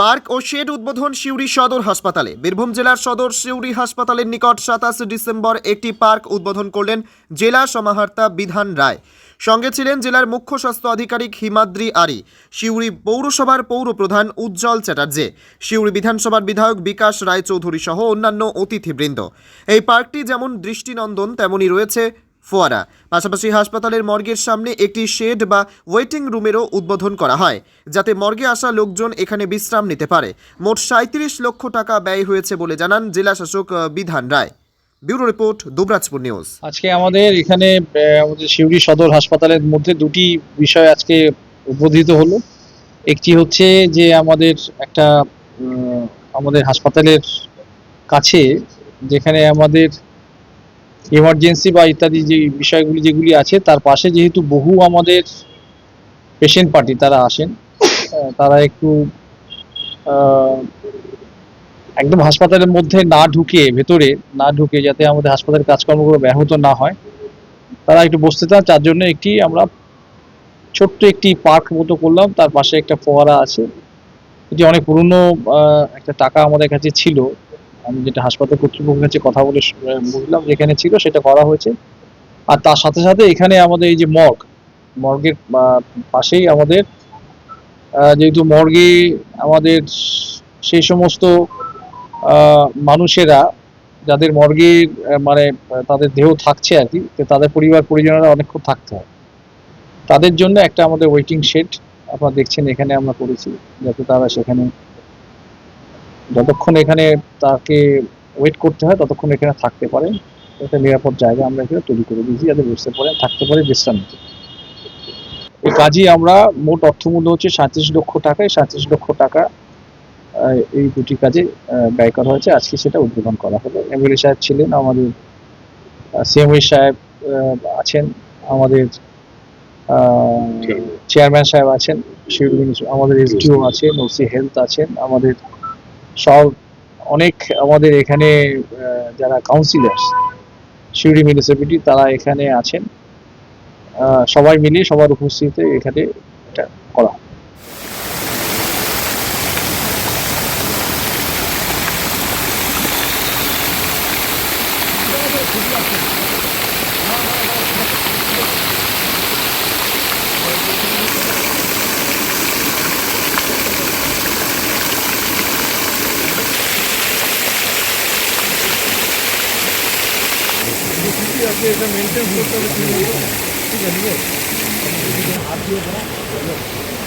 Park ও shade উদ্বোধন সিউড়ি সদর হাসপাতালে। বীরভূম জেলার সদর সিউড়ি হাসপাতালের নিকট সাতাশ ডিসেম্বর একটি পার্ক উদ্বোধন করলেন জেলা সমাহর্তা বিধান রায়। সঙ্গে ছিলেন জেলার মুখ্য স্বাস্থ্য আধিকারিক হিমাদ্রি আরি, সিউড়ি পৌরসভার পৌর প্রধান উজ্জ্বল চ্যাটার্জে, সিউড়ি বিধানসভার বিধায়ক বিকাশ রায়চৌধুরী সহ অন্যান্য অতিথিবৃন্দ। এই পার্কটি যেমন দৃষ্টিনন্দন, তেমনই রয়েছে ফোয়ারা। পাশাপাশি হাসপাতালের মর্গের সামনে একটি শেড বা ওয়েটিং রুমেরও উদ্বোধন করা হয়, যাতে মর্গে আসা লোকজন এখানে বিশ্রাম নিতে পারে। মোট সাঁত্রিশ লক্ষ টাকা ব্যয় হয়েছে বলে জানান জেলা শাসক Bidhan Roy. Bureau report, Dubrajpur news. আজকে আমাদের এখানে আমাদের সিউড়ি সদর হাসপাতালের মধ্যে দুটি বিষয় আজকে উদ্বোধিত হলো। একটি হচ্ছে যে আমাদের একটা আমাদের হাসপাতালের কাছে, যেখানে আমাদের এমার্জেন্সি বা ইত্যাদি যে বিষয়গুলি যেগুলি আছে, তার পাশে যেহেতু বহু আমাদের পেশেন্ট পার্টি তারা আসেন তারা একটু একদম হাসপাতালের মধ্যে না ঢুকে, ভেতরে না ঢুকে যাতে আমাদের হাসপাতালের কাজকর্মগুলো ব্যাহত না হয়, তারা একটু বসতে চান। তার জন্য একটি আমরা ছোট্ট একটি পার্ক মতো করলাম। তার পাশে একটা ফোয়ারা আছে, এটি অনেক পুরনো একটা টাকা আমাদের কাছে ছিল। আমি যেটা হাসপাতাল কর্তৃপক্ষের কাছে কথা বলে বুঝলাম যেখানে ছিল সেটা করা হয়েছে। আর তার সাথে সাথে এখানে আমাদের এই যে মর্গ, মর্গের পাশেই আমাদের যেহেতু মর্গে আমাদের সেই সমস্ত মানুষেরা, যাদের মর্গে মানে তাদের দেহ থাকছে আর কি তাদের পরিবার পরিজনেরা অনেকক্ষণ থাকতে হয়। তাদের জন্য একটা আমাদের ওয়েটিং শেড আপনারা দেখছেন, এখানে আমরা করেছি, যাতে তারা সেখানে যতক্ষণ এখানে তাকে ওয়েট করতে হয় ততক্ষণ এখানে থাকতে পারেন একটা নিরাপদ জায়গা আমরা এখানে তৈরি করে দিয়েছি যাতে বসতে পারেন থাকতে পারে বিশ্রাম নিতে। এই কাজই আমরা মোট অর্থমূল্য হচ্ছে সাঁত্রিশ লক্ষ টাকা। এই সাঁত্রিশ লক্ষ টাকা এই দুটি কাজে ব্যয় করা হয়েছে। আজকে সেটা উদ্বোধন করা হলো। এমএলএ সাহেব ছিলেন আমাদের সিএমএ সাহেব আহ, আছেন। আমাদের চেয়ারম্যান সাহেব আছেন। শিউরি আমাদের এসডিও আছেন ওসি হেলথ আছেন। আমাদের সব অনেক আমাদের এখানে যারা কাউন্সিলার্স শিউরি মিউনিসিপ্যালিটি তারা এখানে আছেন সবাই মিলে, সবার উপস্থিতিতে এখানে এটা করা হয়। ঠিক আছে এটা মেনটেন করতে হবে ঠিক আছে ঠিক